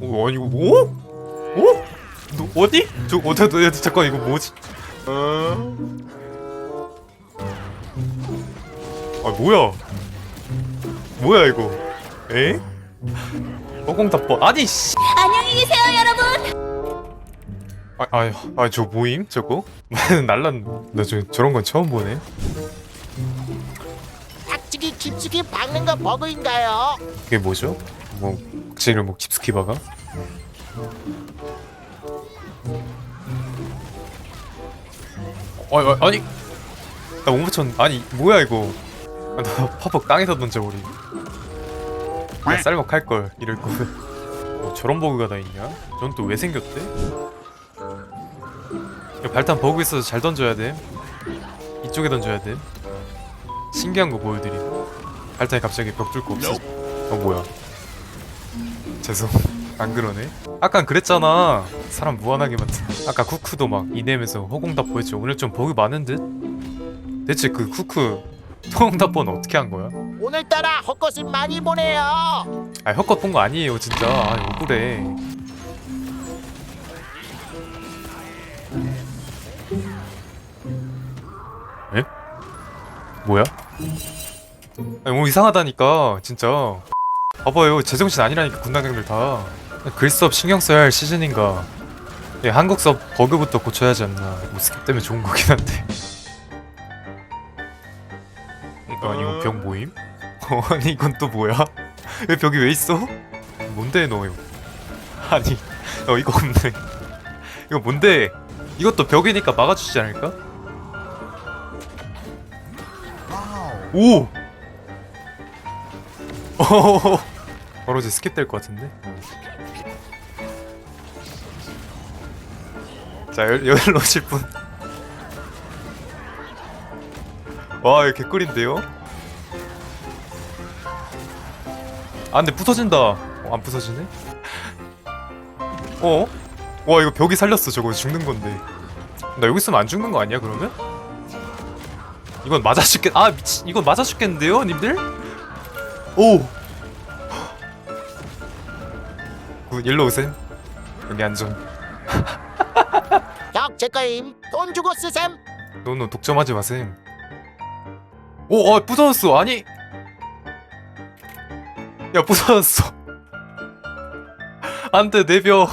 오 아니 이거 뭐? 어? 너 어디? 저 어디 너 잠깐 이거 뭐지? 어? 아 뭐야? 뭐야 이거? 에? 허공답법 아니 씨. 안녕히 계세요, 여러분. 아아저 모임 저거? 날란 나 저, 저런 건 처음 보네. 깊숙이 박는 거 버그인가요? 그게 뭐죠? 뭐 박치를 뭐 깊숙이 박아? 아, 아 아니 나 못 맞췄 아니 뭐야 이거 아, 나 파박 땅에서 던져버리 야 쌀먹 할걸 이럴 거면 뭐 저런 버그가 다 있냐? 전 또 왜 생겼대? 야, 발탄 버그 있어서 잘 던져야 돼 이쪽에 던져야 돼 신기한 거 보여드림 발탄이 갑자기 벽 뚫고 없어 어 뭐야. 죄송. 안 그러네. 아깐 그랬잖아. 사람 무한하게 만든 아까 쿠쿠도 막 이내면서 허공답보 했죠 오늘 좀 버그 많은 듯? 대체 그 쿠쿠 허공답보는 어떻게 한 거야? 오늘따라 헛것을 많이 보내요. 아 헛것 본 거 아니에요 진짜. 아 억울해. 에? 뭐야? 아니 뭐 이상하다니까 진짜 봐봐요 제정신 아니라니까 군단장들 다 글섭 신경 써야 할 시즌인가 예, 한국 섭 버그부터 고쳐야 하지 않나 뭐 스킵 때문에 좋은 거긴 한데 이거 아니 이거 병 모임? 어, 아니 이건 또 뭐야? 왜 벽이 왜 있어? 뭔데 너 이거 아니 어 이거 없네 이거 뭔데 이것도 벽이니까 막아주지 않을까? 오! 오! 바로 이제 스킵 될 것 같은데? 자, 열, 열로 오실 분. 와, 이거 개꿀인데요? 아 근데 부서진다 어, 안 부서지네? 어? 와 이거 벽이 살렸어 저거 죽는 건데 나 여기 있으면 안 죽는 거 아니야 그러면? 이건 맞아 죽겠 아 미친 이건 맞아 죽겠는데요 님들? 오! 굿 일로 오셈 여기 안전 형, 제 거임. 돈 주고 쓰셈. 노노 독점하지 마셈 오! 어 부서졌어 아니 야 부서졌어 안돼 내벽